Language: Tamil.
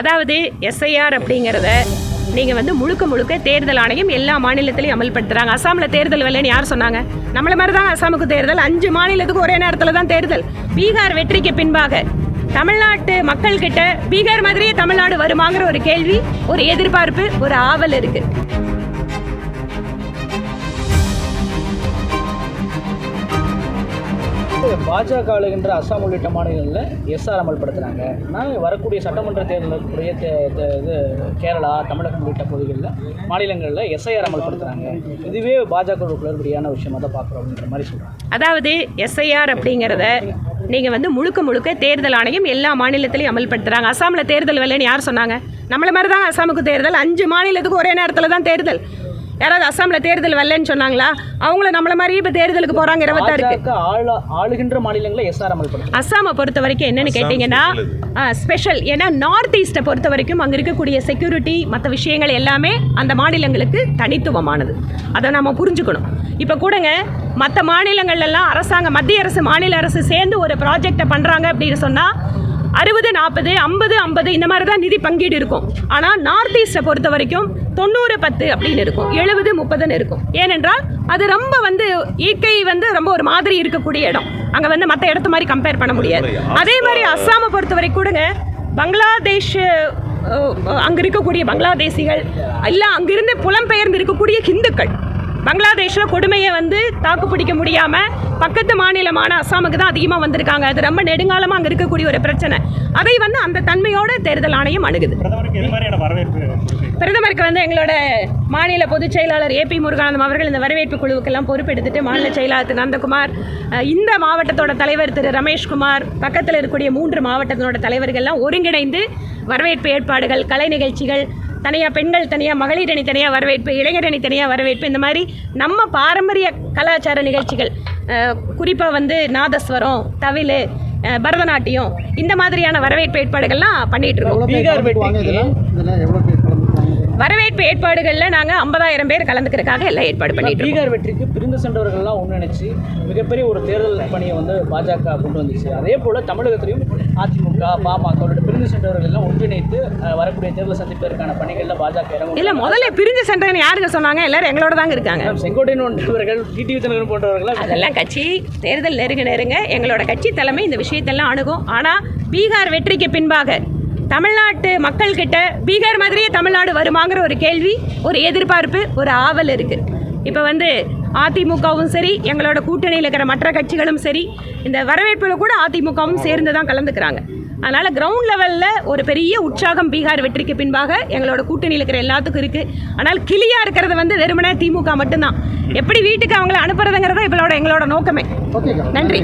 அதாவது எஸ்ஐஆர் அப்படிங்கிறத நீங்கள் வந்து முழுக்க முழுக்க தேர்தல் ஆணையம் எல்லா மாநிலத்திலையும் அமல்படுத்துகிறாங்க அசாமில் தேர்தல் வரலன்னு யார் சொன்னாங்க? நம்மள மாதிரி தான் அசாமுக்கு தேர்தல். அஞ்சு மாநிலத்துக்கு ஒரே நேரத்தில் தான் தேர்தல். பீகார் வெற்றிக்கு பின்பாக தமிழ்நாட்டு மக்கள் கிட்ட பீகார் மாதிரியே தமிழ்நாடு வருமாங்கிற ஒரு கேள்வி ஒரு எதிர்பார்ப்பு ஒரு ஆவல் இருக்குது பாஜக ஆளுகின்ற அஸ்ஸாம் உள்ளிட்ட மாநிலங்களில் எஸ்ஆர் அமல்படுத்துகிறாங்க ஆனால் வரக்கூடிய சட்டமன்ற தேர்தலுக்குரிய தே- இது கேரளா தமிழகம் உள்ளிட்ட பகுதிகளில் மாநிலங்களில் எஸ்ஐஆர் அமல்படுத்துகிறாங்க இதுவே பாஜக குளறுபடியான விஷயமா தான் பார்க்குறோம் அப்படின்ற மாதிரி சொல்கிறாங்க அதாவது எஸ்ஐஆர் அப்படிங்கிறத நீங்கள் வந்து முழுக்க முழுக்க தேர்தல் ஆணையம் எல்லா மாநிலத்திலையும் அமல்படுத்துகிறாங்க அசாமில் தேர்தல் வேலைன்னு யார் சொன்னாங்க? நம்மள மாதிரி தான் அசாமுக்கு தேர்தல். அஞ்சு மாநிலத்துக்கு ஒரே நேரத்தில் தான் தேர்தல். யாராவது அசாமில் தேர்தல் வரலன்னு சொன்னாங்களா? அவங்கள நம்மள மாதிரியே இப்போ தேர்தலுக்கு போகிறாங்க இருபத்தாறுக்கு. ஆளுகின்ற மாநிலங்களில் எஸ்ஆர் அமல்படுத்தும் அஸ்ஸாமை பொறுத்த வரைக்கும் என்னன்னு கேட்டிங்கன்னா ஸ்பெஷல் ஏன்னா நார்த் ஈஸ்ட்டை பொறுத்த வரைக்கும் அங்கே இருக்கக்கூடிய செக்யூரிட்டி மற்ற விஷயங்கள் எல்லாமே அந்த மாநிலங்களுக்கு தனித்துவமானது. அதை நம்ம புரிஞ்சுக்கணும். இப்போ கூடங்க மற்ற மாநிலங்கள்லாம் அரசாங்கம் மத்திய அரசு மாநில அரசு சேர்ந்து ஒரு ப்ராஜெக்டை பண்ணுறாங்க அப்படின்னு சொன்னால் அறுபது நாற்பது ஐம்பது ஐம்பது இந்த மாதிரி தான் நிதி பங்கீடு இருக்கும். ஆனால் நார்த் ஈஸ்ட்டை பொறுத்த வரைக்கும் தொண்ணூறு பத்து அப்படின்னு இருக்கும். எழுபது முப்பதுன்னு இருக்கும். ஏனென்றால் அது ரொம்ப வந்து இயற்கை வந்து ரொம்ப ஒரு மாதிரி இருக்கக்கூடிய இடம். அங்கே வந்து மற்ற இடத்த மாதிரி கம்பேர் பண்ண முடியாது. அதே மாதிரி அஸ்ஸாமை பொறுத்தவரை கூடங்க. பங்களாதேஷ் அங்கே இருக்கக்கூடிய பங்களாதேசிகள் இல்லை அங்கிருந்து புலம்பெயர்ந்து இருக்கக்கூடிய ஹிந்துக்கள். பங்களாதேஷில் கொடுமையை வந்து தாக்கு பிடிக்க முடியாமல் பக்கத்து மாநிலமான அஸ்ஸாமுக்கு தான் அதிகமாக வந்திருக்காங்க. அது ரொம்ப நெடுங்காலமாக அங்கே இருக்கக்கூடிய ஒரு பிரச்சனை. அதை வந்து அந்த தன்மையோட தேர்தல் ஆணையம் அணுகுது. பிரதமருக்கு வந்து எங்களோட மாநில பொதுச் செயலாளர் ஏபி முருகானந்தம் அவர்கள் இந்த வரவேற்பு குழுவுக்கெல்லாம் பொறுப்பெடுத்துட்டு மாநில செயலாளர் திரு நந்தகுமார் இந்த மாவட்டத்தோட தலைவர் திரு ரமேஷ்குமார் பக்கத்தில் இருக்கக்கூடிய மூன்று மாவட்டத்தோட தலைவர்கள்லாம் ஒருங்கிணைந்து வரவேற்பு ஏற்பாடுகள் கலை நிகழ்ச்சிகள் தனியாக பெண்கள் தனியாக மகளிர் அணி தனியாக வரவேற்பு இளைஞர் அணி தனியாக வரவேற்பு இந்த மாதிரி நம்ம பாரம்பரிய கலாச்சார நிகழ்ச்சிகள் குறிப்பாக வந்து நாதஸ்வரம் தவில் பரதநாட்டியம் இந்த மாதிரியான வரவேற்பு ஏற்பாடுகள்லாம் பண்ணிட்டு இருக்கோம். வரவேற்பு ஏற்பாடுகளில் நாங்கள் ஐம்பதாயிரம் பேர் கலந்துக்கிறதுக்காக எல்லாம் ஏற்பாடு பண்ணிட்டு பீகார் வெற்றிக்கு பிரிந்து சென்றவர்கள்லாம் ஒன்றிணைச்சு மிகப்பெரிய ஒரு தேர்தல் பணியை வந்து பாஜக கொண்டு வந்துச்சு. அதே போல் தமிழகத்திலையும் அதிமுக பாமக பிரிந்து சென்றவர்கள் வரக்கூடிய தேர்தல் சந்திப்பதற்கான பணிகளில் பாஜக இறங்கும். இல்லை முதல்ல பிரிஞ்சு சென்றேன்னு யாருங்க சொன்னாங்க? எல்லாரும் எங்களோட தாங்க இருக்காங்க. செங்கோட்டையன் போன்றவர்கள் டிடிவி தினகரன் போன்றவர்கள்? அதெல்லாம் கட்சி தேர்தல் நெருங்க நெருங்க எங்களோட கட்சி தலைமை இந்த விஷயத்தெல்லாம் அணுகும். ஆனால் பீகார் வெற்றிக்கு பின்பாக தமிழ்நாட்டு மக்கள் கிட்ட பீகார் மாதிரியே தமிழ்நாடு வருமாங்கிற ஒரு கேள்வி ஒரு எதிர்பார்ப்பு ஒரு ஆவல் இருக்கு. இப்போ வந்து அதிமுகவும் சரி எங்களோட கூட்டணியில் இருக்கிற மற்ற கட்சிகளும் சரி இந்த வரவேற்பில் கூட அதிமுகவும் சேர்ந்து தான் கலந்துக்கிறாங்க. அதனால் கிரவுண்ட் லெவலில் ஒரு பெரிய உற்சாகம் பீகார் வெற்றிக்கு பின்பாக எங்களோட கூட்டணியில் இருக்கிற எல்லாத்துக்கும் இருக்குது ஆனால் கிளியாக இருக்கிறது வந்து வெறுமனே திமுக மட்டும்தான். எப்படி வீட்டுக்கு அவங்கள அனுப்புறதுங்கிறத இவளோட எங்களோட நோக்கமே. நன்றி.